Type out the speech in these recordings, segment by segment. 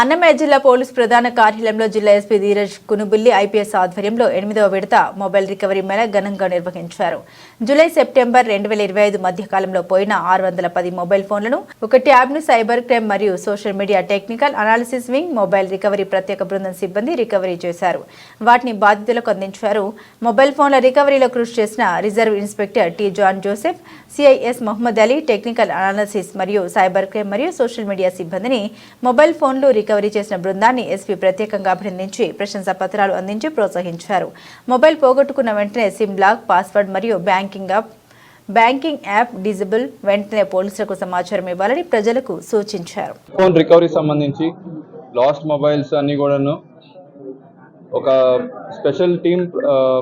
అన్నమయ్య జిల్లా పోలీస్ ప్రధాన కార్యాలయంలో జిల్లా ఎస్పీ ధీరజ్ కునుబుల్లి ఐపీఎస్ ఆధ్వర్యంలో ఎనిమిదవ విడత మొబైల్ రికవరీ మేళ ఘనంగా నిర్వహించారు. జూలై సెప్టెంబర్ రెండు వేల ఇరవై ఐదు మధ్యకాలంలో పోయిన ఆరు వందల పది మొబైల్ ఫోన్లను ఒక ట్యాబ్ను సైబర్ క్రైమ్ మరియు social media technical analysis wing mobile recovery ప్రత్యేక బృందం సిబ్బంది రికవరీ చేశారు. వాటిని బాధితులకు అందించారు. మొబైల్ ఫోన్ల రికవరీలో కృషి చేసిన reserve inspector T John Joseph CIs Mohammed Ali technical analysis మరియు సైబర్ క్రైమ్ మరియు సోషల్ మీడియా సిబ్బందిని మొబైల్ ఫోన్లు రికవరీ చేసిన బృందాన్ని ఎస్పీ ప్రత్యేకంగా అభినందించి ప్రశంసా పత్రాలు అందించి ప్రోత్సహించారు. మొబైల్ పోగొట్టుకున్న వెంటనే సిమ్ బ్లాక్ పాస్వర్డ్ మరియు banking app banking app disable వెంటనే పోలీసులకు సమాచారం ఇవ్వాలని ప్రజలకు సూచించారు. ఫోన్ రికవరీ సంబంధించి లాస్ట్ మొబైల్స్ అన్నీ కూడాను ఒక స్పెషల్ టీమ్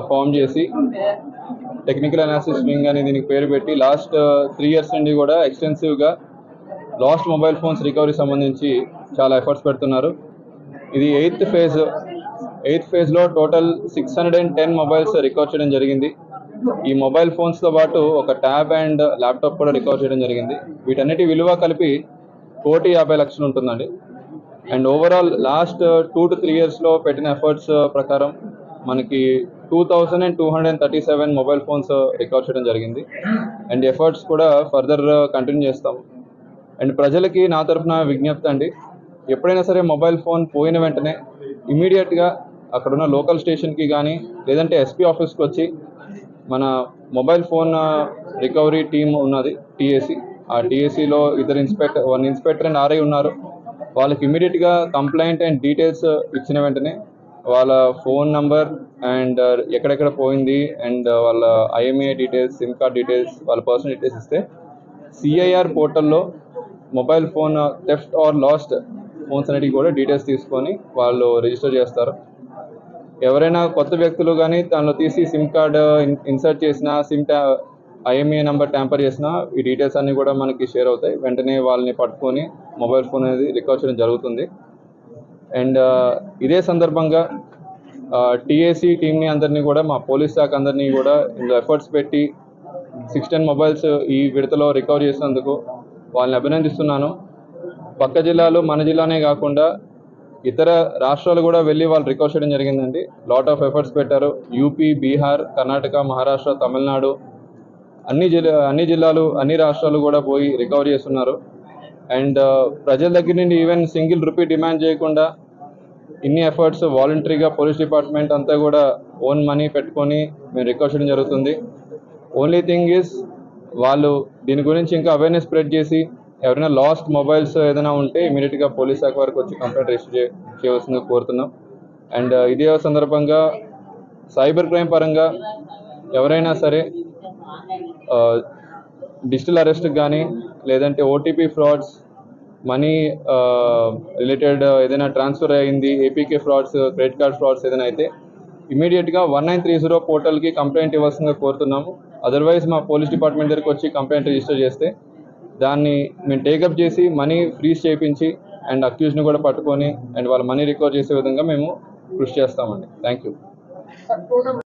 ఫామ్ చేసి టెక్నికల్ అనాలిసిస్ వింగ్ అని దీనికి పేరు పెట్టి లాస్ట్ త్రీ ఇయర్స్ నుండి కూడా ఎక్స్టెన్సివ్గా లాస్ట్ మొబైల్ ఫోన్స్ రికవరీ సంబంధించి చాలా ఎఫర్ట్స్ పెడుతున్నారు. ఇది ఎయిత్ ఫేజ్ ఎయిత్ ఫేజ్లో total six hundred and ten mobiles record చేయడం జరిగింది. ఈ మొబైల్ ఫోన్స్తో పాటు ఒక ట్యాబ్ అండ్ ల్యాప్టాప్ కూడా రికార్డ్ చేయడం జరిగింది. వీటన్నిటి విలువ కలిపి కోటి యాభై లక్షలు ఉంటుందండి. And overall last two to three ఇయర్స్లో పెట్టిన ఎఫర్ట్స్ ప్రకారం మనకి two thousand and two hundred and thirty seven mobile phones record చేయడం జరిగింది. అండ్ ఎఫర్ట్స్ కూడా ఫర్దర్ కంటిన్యూ చేస్తాం అండ్ ప్రజలకి నా తరఫున విజ్ఞప్తి అండి. ఎప్పుడైనా సరే మొబైల్ ఫోన్ పోయిన వెంటనే ఇమీడియట్గా అక్కడున్న లోకల్ స్టేషన్కి కానీ లేదంటే ఎస్పీ ఆఫీస్కి వచ్చి మన మొబైల్ ఫోన్ రికవరీ టీమ్ ఉన్నది టీఏసీ. ఆ టీఏసీలో ఇద్దరు inspector one inspector and RI ఉన్నారు. వాళ్ళకి ఇమీడియట్గా కంప్లైంట్ అండ్ డీటెయిల్స్ ఇచ్చిన వెంటనే వాళ్ళ ఫోన్ నంబర్ అండ్ ఎక్కడెక్కడ పోయింది అండ్ వాళ్ళ IMEI details SIM card details వాళ్ళ పర్సనల్ డీటెయిల్స్ ఇస్తే సిఐఆర్ పోర్టల్లో mobile phone theft or lost phones అనేటివి కూడా డీటెయిల్స్ తీసుకొని వాళ్ళు రిజిస్టర్ చేస్తారు. ఎవరైనా కొత్త వ్యక్తులు కానీ దానిలో తీసి సిమ్ కార్డు ఇన్సర్ట్ చేసినా సిమ్ ట్యా ఐఎంఏ నెంబర్ ట్యాంపర్ చేసినా ఈ డీటెయిల్స్ అన్నీ కూడా మనకి షేర్ అవుతాయి. వెంటనే వాళ్ళని పట్టుకొని మొబైల్ ఫోన్ అనేది రికవర్ చేయడం జరుగుతుంది. అండ్ ఇదే సందర్భంగా టీఏసీ టీమ్ని అందరినీ కూడా మా పోలీస్ శాఖ అందరినీ కూడా ఇందులో ఎఫర్ట్స్ పెట్టి సిక్స్టీన్ మొబైల్స్ ఈ విడతలో రికవర్ చేసినందుకు వాళ్ళని అభినందిస్తున్నాను. పక్క జిల్లాలు మన జిల్లానే కాకుండా ఇతర రాష్ట్రాలు కూడా వెళ్ళి వాళ్ళు రికవర్ చేయడం జరిగిందండి. లాట్ ఆఫ్ ఎఫర్ట్స్ పెట్టారు. యూపీ బీహార్ కర్ణాటక మహారాష్ట్ర తమిళనాడు అన్ని జిల్లా అన్ని జిల్లాలు అన్ని రాష్ట్రాలు కూడా పోయి రికవర్ చేస్తున్నారు. అండ్ uh, ప్రజల దగ్గర నుండి ఈవెన్ సింగిల్ రూపీ డిమాండ్ చేయకుండా ఇన్ని ఎఫర్ట్స్ వాలంటరీగా పోలీస్ డిపార్ట్మెంట్ అంతా కూడా ఓన్ మనీ పెట్టుకొని మేము రికవర్ చేయడం జరుగుతుంది. ఓన్లీ థింగ్ ఈస్ వాళ్ళు దీని గురించి ఇంకా అవేర్నెస్ స్ప్రెడ్ చేసి ఎవరైనా లాస్ట్ మొబైల్స్ ఏదైనా ఉంటే ఇమీడియట్గా పోలీస్ శాఖ వరకు వచ్చి కంప్లైంట్ రిజిస్టర్ చేయవలసిందిగా కోరుతున్నాం. అండ్ uh, ఇదే సందర్భంగా సైబర్ క్రైమ్ పరంగా ఎవరైనా సరే డిజిటల్ అరెస్ట్ కానీ లేదంటే ఓటీపీ ఫ్రాడ్స్ మనీ రిలేటెడ్ ఏదైనా ట్రాన్స్ఫర్ అయింది APK frauds credit card frauds ఏదైనా అయితే ఇమీడియట్గా వన్ నైన్ త్రీ జీరో పోర్టల్కి కంప్లైంట్ ఇవ్వాల్సిందిగా కోరుతున్నాము. అదర్వైజ్ మా పోలీస్ డిపార్ట్మెంట్ దగ్గరికి వచ్చి కంప్లైంట్ రిజిస్టర్ చేస్తే దాన్ని మేము టేకప్ చేసి మనీ ఫ్రీజ్ చేయించి అండ్ అక్యూజ్ని కూడా పట్టుకొని అండ్ వాళ్ళ మనీ రికవర్ చేసే విధంగా మేము కృషి చేస్తామండి. Thank you